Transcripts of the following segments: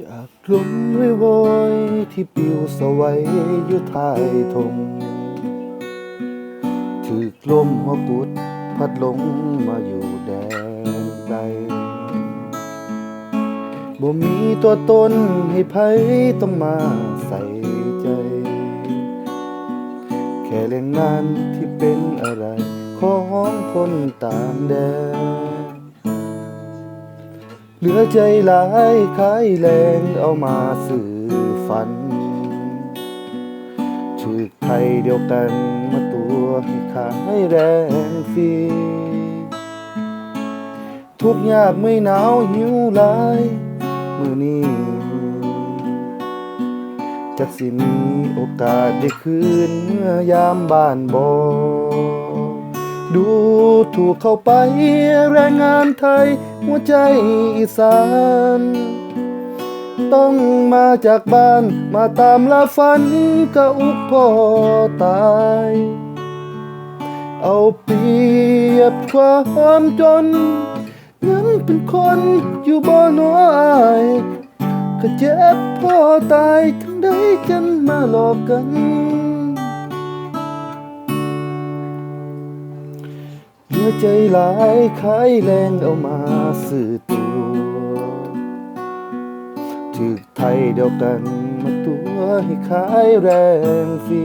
จากลมวิวโอยที่ปิวสวัยอยู่ท้ายทงถือกลมหัวกุดพัดลงมาอยู่แดนใดบ่มีตัวตนให้ไผต้องมาใส่ใจ แค่เรื่องงานที่เป็นอะไร ของคนต่างแดน เหลือใจหลายขายแรงเอามาสื่อฝันชื่อใครเดียวกันมาตัวให้ขายแรงฟรีทุกยากไม่หนาวหิวหลายมือนี้จักสิมีโอกาสได้คืนเมื่อยามบ้านบอ ดูถูกเข้าไปแรงงานไทย หัวใจอีสาน ต้องมาจากบ้านมาตามลาฝันกะอุกพ่อตาย เอาเปรียบความจนยังเป็นคนอยู่บ่น้อยก็เจ็บพ่อตายทั้งได้กันมาหลอกกัน หลือใจหลายขายแรงเอามาสื่อตัวถึกไทยเดียวกันมาตัวให้ขายแรงฟรี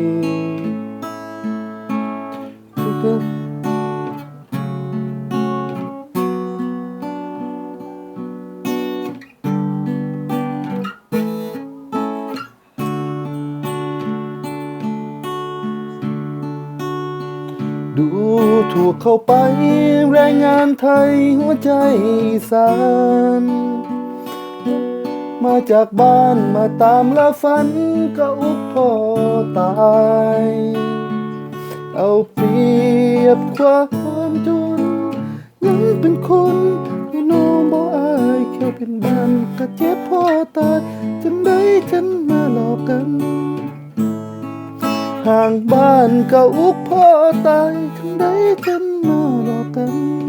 ดูถูกเข้าไปแรงงานไทยหัวใจสานมาจากบ้านมาตามละฝันก็อุกพ่อตาย เอาเปรียบความจนยังเป็นคนให้น้องบ่อายแค่เป็นบ้านก็เจ็บพ่อตายจังได้ฉันมาหลอกกัน ห่างบ้านก็อุกพ่อตายทั้งได้ฉันมาหลอกกัน